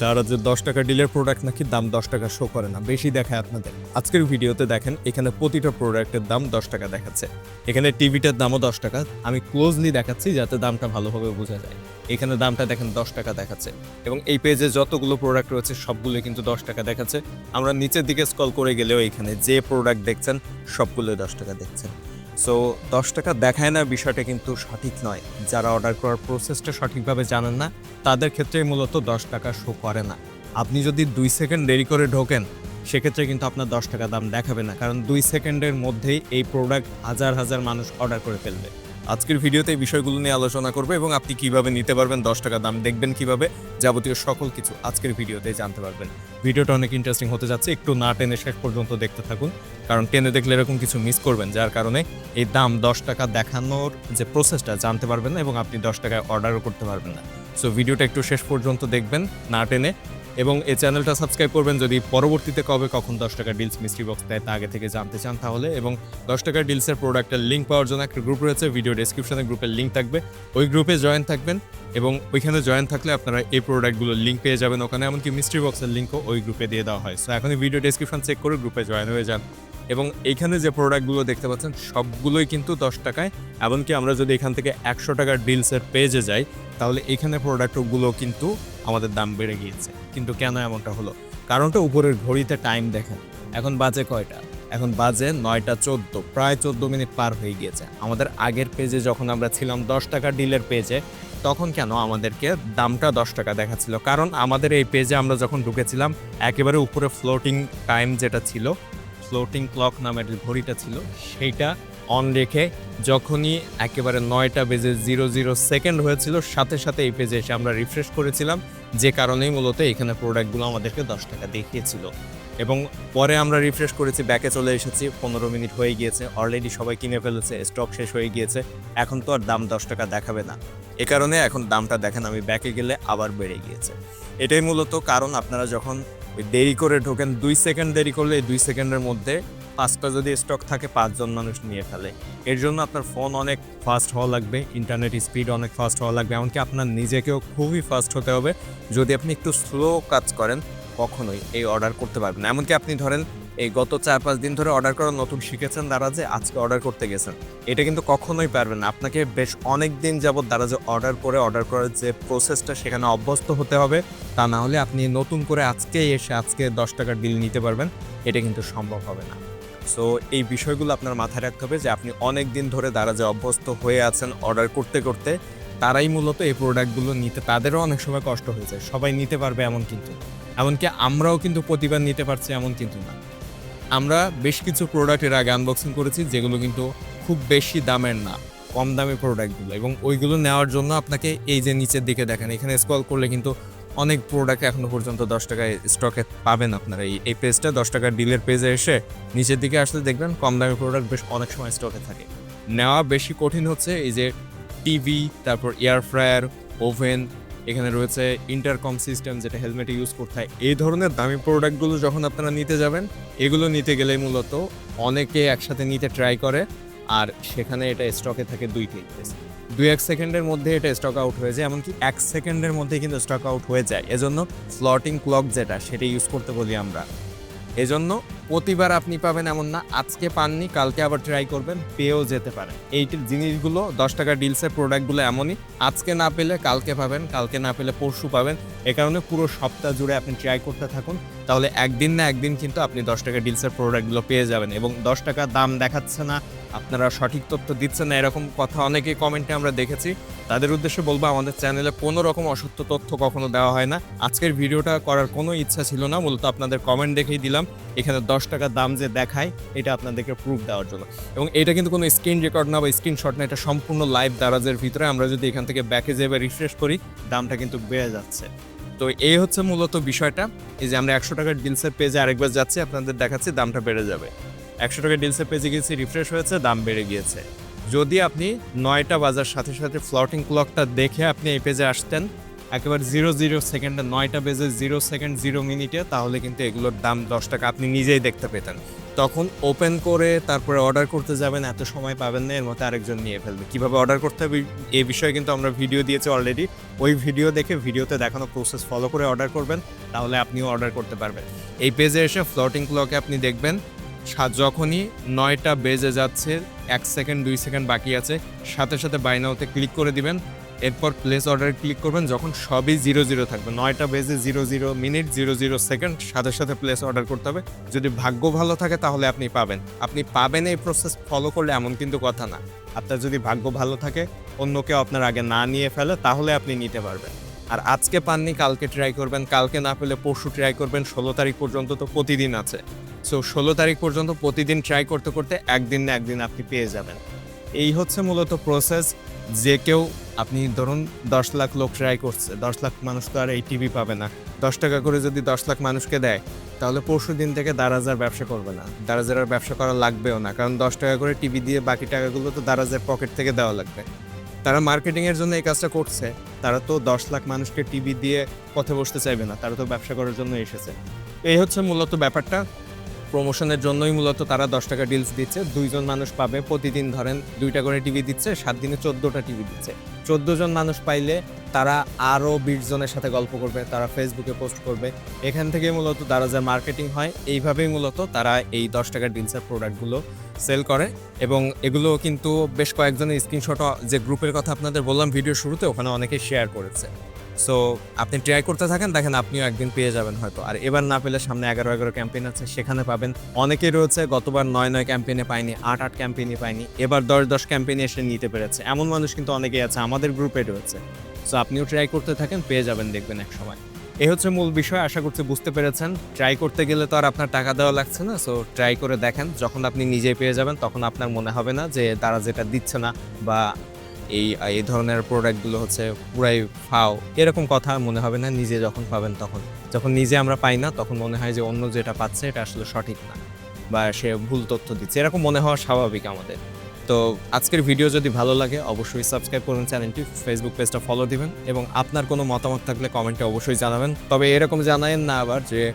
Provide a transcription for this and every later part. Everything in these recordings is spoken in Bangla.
দারাজের দশ টাকা ডিলের প্রোডাক্ট নাকি দাম দশ টাকা শো করে না, বেশি দেখায় আপনাদের। আজকের ভিডিওতে দেখেন, এখানে প্রতিটা প্রোডাক্টের দাম দশ টাকা দেখাচ্ছে। এখানে টিভিটার দামও দশ টাকা। আমি ক্লোজলি দেখাচ্ছি যাতে দামটা ভালোভাবে বোঝা যায়। এখানে দামটা দেখেন দশ টাকা দেখাচ্ছে। এবং এই পেজে যতগুলো প্রোডাক্ট রয়েছে সবগুলো কিন্তু দশ টাকা দেখাচ্ছে। আমরা নিচের দিকে স্কল করে গেলেও এখানে যে প্রোডাক্ট দেখছেন সবগুলো দশ টাকা দেখছেন। সো দশ টাকা দেখায় না বিষয়টা কিন্তু সঠিক নয়। যারা অর্ডার করার প্রসেসটা সঠিকভাবে জানেন না, তাদের ক্ষেত্রে মূলত দশ টাকা শো করে না। আপনি যদি দুই সেকেন্ড দেরি করে ঢোকেন, সেক্ষেত্রে কিন্তু আপনার দশ টাকা দাম দেখাবে না। কারণ দুই সেকেন্ডের মধ্যেই এই প্রোডাক্ট হাজার হাজার মানুষ অর্ডার করে ফেলবে। আজকের ভিডিওতে এই বিষয়গুলো নিয়ে আলোচনা করব এবং আপনি কীভাবে নিতে পারবেন, দশ টাকা দাম দেখবেন কীভাবে, যাবতীয় সকল কিছু আজকের ভিডিওতে জানতে পারবেন। ভিডিওটা অনেক ইন্টারেস্টিং হতে যাচ্ছে, একটু না টেনে শেষ পর্যন্ত দেখতে থাকুন, কারণ টেনে দেখলে এরকম কিছু মিস করবেন, যার কারণে এই দাম দশ টাকা দেখানোর যে প্রসেসটা জানতে পারবেন না এবং আপনি দশ টাকায় অর্ডারও করতে পারবেন না। সো ভিডিওটা একটু শেষ পর্যন্ত দেখবেন, না টেনে এবং এই চ্যানেলটা সাবস্ক্রাইব করবেন। যদি পরবর্তীতে কবে কখন দশ টাকা ডিলস মিস্ট্রি বক্স দেয়, তা আগে থেকে জানতে চান তাহলে। এবং দশ টাকার ডিলসের প্রোডাক্টের লিঙ্ক পাওয়ার জন্য একটা গ্রুপ রয়েছে ভিডিও ডেসক্রিপশনে গ্রুপের লিঙ্ক থাকবে। ওই গ্রুপে জয়েন থাকবেন এবং ওইখানে জয়েন থাকলে আপনারা এই প্রোডাক্টগুলোর লিঙ্ক পেয়ে যাবেন ওখানে, এমনকি মিস্ট্রি বক্সের লিঙ্কও ওই গ্রুপে দিয়ে দেওয়া হয়। সো এখনই ভিডিও ডেসক্রিপশন চেক করে গ্রুপে জয়েন হয়ে যান। এবং এইখানে যে প্রোডাক্টগুলো দেখতে পাচ্ছেন, সবগুলোই কিন্তু দশ টাকায়। এমনকি আমরা যদি এখান থেকে একশো টাকার ডিলসের পেজে যাই, তাহলে এখানে প্রোডাক্টগুলো কিন্তু আমাদের দাম বেড়ে গিয়েছে। কিন্তু কেন এমনটা হলো? কারণটা উপরের ঘড়িতে টাইম দেখেন। এখন বাজে কয়টা? এখন বাজে নয়টা চোদ্দ, প্রায় চোদ্দ মিনিট পার হয়ে গিয়েছে। আমাদের আগের পেজে যখন আমরা ছিলাম দশ টাকা ডিলের পেজে তখন কেন আমাদেরকে দামটা দশ টাকা দেখাচ্ছিল? কারণ আমাদের এই পেজে আমরা যখন ঢুকেছিলাম, একেবারে উপরে ফ্লোটিং টাইম যেটা ছিল ফ্লোটিং ক্লক নামের ঘড়িটা ছিল, সেইটা অন রেখে যখনই একেবারে নয়টা বেজে জিরো জিরো সেকেন্ড হয়েছিল, সাথে সাথে এই পেজে এসে আমরা রিফ্রেশ করেছিলাম, যে কারণেই মূলত এখানে প্রোডাক্টগুলো আমাদেরকে দশ টাকা দেখিয়েছিল। এবং পরে আমরা রিফ্রেশ করেছি ব্যাকে চলে এসেছি, পনেরো মিনিট হয়ে গিয়েছে অলরেডি সবাই কিনে ফেলেছে স্টক শেষ হয়ে গিয়েছে, এখন তো আর দাম দশ টাকা দেখাবে না। এ কারণে এখন দামটা দেখেন, আমি ব্যাকে গেলে আবার বেড়ে গিয়েছে। এটাই মূলত কারণ, আপনারা যখন ওই দেরি করে ঢোকেন, দুই সেকেন্ড দেরি করলে দুই সেকেন্ডের মধ্যে পাঁচটা যদি স্টক থাকে, পাঁচজন মানুষ নিয়ে ফেলে। এর জন্য আপনার ফোন অনেক ফাস্ট হওয়া লাগবে ইন্টারনেট স্পিড অনেক ফাস্ট হওয়া লাগবে, এমনকি আপনার নিজেকেও খুবই ফাস্ট হতে হবে। যদি আপনি একটু স্লো কাজ করেন, কখনোই এই অর্ডার করতে পারবেন এমনকি আপনি ধরেন এই গত চার পাঁচ দিন ধরে অর্ডার করা নতুন শিখেছেন দ্বারা যে আজকে অর্ডার করতে গেছেন। এটা কিন্তু কখনোই পারবেন না। আপনাকে বেশ অনেক দিন যাবত দ্বারা যে অর্ডার করে অর্ডার করার যে প্রসেসটা সেখানে অভ্যস্ত হতে হবে। তা না হলে আপনি নতুন করে আজকে এসে আজকে দশ টাকার বিল নিতে পারবেন। এটা কিন্তু সম্ভব হবে না। সো এই বিষয়গুলো আপনার মাথায় রাখতে হবে যে আপনি অনেক দিন ধরে দ্বারা যে অভ্যস্ত হয়ে আছেন অর্ডার করতে করতে, তারাই মূলত এই প্রোডাক্টগুলো নিতে, তাদেরও অনেক সময় কষ্ট হয়ে যায়। সবাই নিতে পারবে এমন কিন্তু এমনকি আমরাও কিন্তু প্রতিবার নিতে পারছি এমন কিন্তু না। আমরা বেশ কিছু প্রোডাক্টের আগে আনবক্সিং করেছি, যেগুলো কিন্তু খুব বেশি দামের না, কম দামি প্রোডাক্টগুলো এবং ওইগুলো নেওয়ার জন্য আপনাকে এই যে নিচের দিকে দেখেন, এখানে স্ক্রল করলে কিন্তু অনেক প্রোডাক্ট এখনও পর্যন্ত দশ টাকায় স্টকে পাবেন আপনারা। এই এই পেজটা দশ টাকার ডিলের পেজে এসে নিচের দিকে আসলে দেখবেন কম দামি প্রোডাক্ট বেশ অনেক সময় স্টকে থাকে। নেওয়া বেশি কঠিন হচ্ছে এই যে টিভি তারপর এয়ার ফ্রায়ার ওভেন এখানে রয়েছে ইন্টারকম সিস্টেম যেটা হেলমেটে ইউজ করতে হয়। এই ধরনের দামি প্রোডাক্টগুলো যখন আপনারা নিতে যাবেন, এগুলো নিতে গেলে মূলত অনেকে একসাথে নিতে ট্রাই করে, আর সেখানে এটা স্টকে থাকে দুই, তিন পিস দুই, এক সেকেন্ডের মধ্যে এটা স্টক আউট হয়ে যায়, এমনকি এক সেকেন্ডের মধ্যে কিন্তু স্টক আউট হয়ে যায়। এজন্য ফ্লটিং ক্লক যেটা, সেটা ইউজ করতে বলি আমরা। এজন্য প্রতিবার আপনি পাবেন এমন না, আজকে পাননি, কালকে আবার ট্রাই করবেন, পেয়েও যেতে পারেন। এই জিনিসগুলো, দশ টাকা ডিলসের প্রোডাক্টগুলো এমনই, আজকে না পেলে কালকে পাবেন, কালকে না পেলে পরশু পাবেন। এ কারণে পুরো সপ্তাহ জুড়ে আপনি ট্রাই করতে থাকুন, তাহলে একদিন না একদিন কিন্তু আপনি দশ টাকা ডিলসের প্রোডাক্টগুলো পেয়ে যাবেন এবং দশ টাকা দাম দেখাচ্ছে না, আপনারা সঠিক তথ্য দিচ্ছেন না, এরকম কথা অনেকেই কমেন্টে আমরা দেখেছি। তাদের উদ্দেশ্যে বলব, আমাদের চ্যানেলে কোনো রকম অসত্য তথ্য কখনো দেওয়া হয় না। আজকের ভিডিওটা করার কোনো ইচ্ছা ছিল না, মূলত আপনাদের কমেন্ট দেখেই দিলাম। এখানে দশ টাকা দাম যে দেখায়, এটা আপনাদেরকে প্রুফ দেওয়ার জন্য। এবং এটা কিন্তু কোনো স্ক্রিন রেকর্ড না বা স্ক্রিনশট না, এটা সম্পূর্ণ লাইভ দারাজের ভিতরে। আমরা যদি এখান থেকে ব্যাকে যেয়ে রিফ্রেশ করি, দামটা কিন্তু বেড়ে যাচ্ছে। তো এই হচ্ছে মূলত বিষয়টা। এই যে আমরা একশো টাকার ডিলসের পেজে আরেকবার যাচ্ছি, আপনাদের দেখাচ্ছি, দামটা বেড়ে যাবে। একশো টাকার ডিলসের পেজে গেছি রিফ্রেশ হয়েছে, দাম বেড়ে গিয়েছে। যদি আপনি নয়টা বাজার সাথে সাথে ফ্লটিং ক্লকটা দেখে আপনি এই পেজে আসতেন একেবারে জিরো জিরো সেকেন্ডে নয়টা বেজে জিরো সেকেন্ড, জিরো মিনিটে, তাহলে কিন্তু এগুলোর দাম দশ টাকা। আপনি নিজেই দেখতে পেতেন। তখন ওপেন করে তারপরে অর্ডার করতে যাবেন, এত সময় পাবেন না, এর মধ্যে আরেকজন নিয়ে ফেলবে। কীভাবে অর্ডার করতে হবে এই বিষয়ে কিন্তু আমরা ভিডিও দিয়েছি অলরেডি ওই ভিডিও দেখে ভিডিওতে দেখানো প্রসেস ফলো করে অর্ডার করবেন, তাহলে আপনিও অর্ডার করতে পারবেন। এই পেজে এসে ফ্লোটিং ক্লকে আপনি দেখবেন যখনই নয়টা বেজে যাচ্ছে, এক সেকেন্ড, দুই সেকেন্ড বাকি আছে, সাথে সাথে বাইনাওতে ক্লিক করে দিবেন এরপর প্লেস অর্ডার ক্লিক করবেন, যখন সবই জিরো জিরো থাকবে। নয়টা বেজে zero zero minute zero zero second সাথে সাথে প্লেস অর্ডার করতে হবে। যদি ভাগ্য ভালো থাকে, তাহলে আপনি পাবেন। আপনি পাবেন এই প্রসেস ফলো করলে এমন কিন্তু কথা না। আপনার যদি ভাগ্য ভালো থাকে, অন্য কেউ আপনার আগে না নিয়ে ফেলে, তাহলে আপনি নিতে পারবেন। আর আজকে পাননি, কালকে ট্রাই করবেন। কালকে না পেলে পরশু ট্রাই করবেন। ষোলো তারিখ পর্যন্ত তো প্রতিদিন আছে। সো ষোলো তারিখ পর্যন্ত প্রতিদিন ট্রাই করতে করতে একদিন না একদিন আপনি পেয়ে যাবেন। এই হচ্ছে মূলত প্রসেস যে কেউ, আপনি ধরুন দশ লাখ লোক ট্রাই করছে, দশ লাখ মানুষ তো আর এই টিভি পাবে না। দশ টাকা করে যদি দশ লাখ মানুষকে দেয়, তাহলে পরশু দিন থেকে দারাজার ব্যবসা করবে না। দারাজার আর ব্যবসা করা লাগবেও না, কারণ দশ টাকা করে টিভি দিয়ে বাকি টাকাগুলো তো দারাজের পকেট থেকে দেওয়া লাগবে। তারা মার্কেটিংয়ের জন্য এই কাজটা করছে, তারা তো দশ লাখ মানুষকে টিভি দিয়ে পথে বসতে চাইবে না, তারা তো ব্যবসা করার জন্য এসেছে। এই হচ্ছে মূলত ব্যাপারটা। প্রমোশনের জন্যই মূলত তারা দশ টাকা ডিলস দিচ্ছে। দুইজন মানুষ পাবে, প্রতিদিন ধরেন দুইটা করে টিভি দিচ্ছে, সাত দিনে চোদ্দোটা টিভি দিচ্ছে। চোদ্দ জন মানুষ পাইলে তারা আরও বিশ জনের সাথে গল্প করবে, তারা ফেসবুকে পোস্ট করবে। এখান থেকে মূলত দারাজার মার্কেটিং হয়, এইভাবেই মূলত তারা এই দশ টাকার ডিলসের প্রোডাক্টগুলো সেল করে। এবং এগুলো কিন্তু বেশ কয়েকজনের স্ক্রিনশট যে গ্রুপের কথা আপনাদের বললাম ভিডিও শুরুতে ওখানে অনেকে শেয়ার করেছে। সো আপনি ট্রাই করতে থাকেন, দেখেন আপনিও একদিন পেয়ে যাবেন হয়তো। আর এবার না পেলে সামনে এগারো এগারো ক্যাম্পেইন আছে, সেখানে পাবেন। অনেকেই রয়েছে, গতবার নয় নয় ক্যাম্পেইনে পায়নি, আট আট ক্যাম্পেইনে পায়নি, এবার দশ দশ ক্যাম্পেইনে এসে নিতে পেরেছে। এমন মানুষ কিন্তু অনেকেই আছে, আমাদের গ্রুপে রয়েছে। সো আপনিও ট্রাই করতে থাকেন, পেয়ে যাবেন, দেখবেন এক সময়। এই হচ্ছে মূল বিষয়, আশা করছি বুঝতে পেরেছেন। ট্রাই করতে গেলে তো আর আপনার টাকা দেওয়া লাগছে না সো ট্রাই করে দেখেন। যখন আপনি নিজেই পেয়ে যাবেন, তখন আপনার মনে হবে না যে তারা যেটা দিচ্ছে না বা এই এই ধরনের প্রোডাক্টগুলো হচ্ছে পুরাই ফাও। এরকম কথা মনে হবে না, নিজে যখন পাবেন তখন। যখন নিজে আমরা পাই না, তখন মনে হয় যে অন্য যেটা পাচ্ছে, এটা আসলে সঠিক না। বা সে ভুল তথ্য দিচ্ছে। এরকম মনে হওয়া স্বাভাবিক আমাদের। তো আজকের ভিডিও যদি ভালো লাগে, অবশ্যই সাবস্ক্রাইব করুন চ্যানেলটি ফেসবুক পেজটা ফলো দিবেন এবং আপনার কোনো মতামত থাকলে কমেন্টে অবশ্যই জানাবেন। তবে এরকম জানায়েন না আবার যে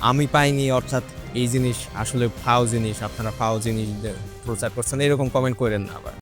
আমি পাইনি, অর্থাৎ এই জিনিস আসলে ফাও জিনিস, আপনারা ফাও জিনিস প্রচার করছেন, এরকম কমেন্ট করেন না আবার।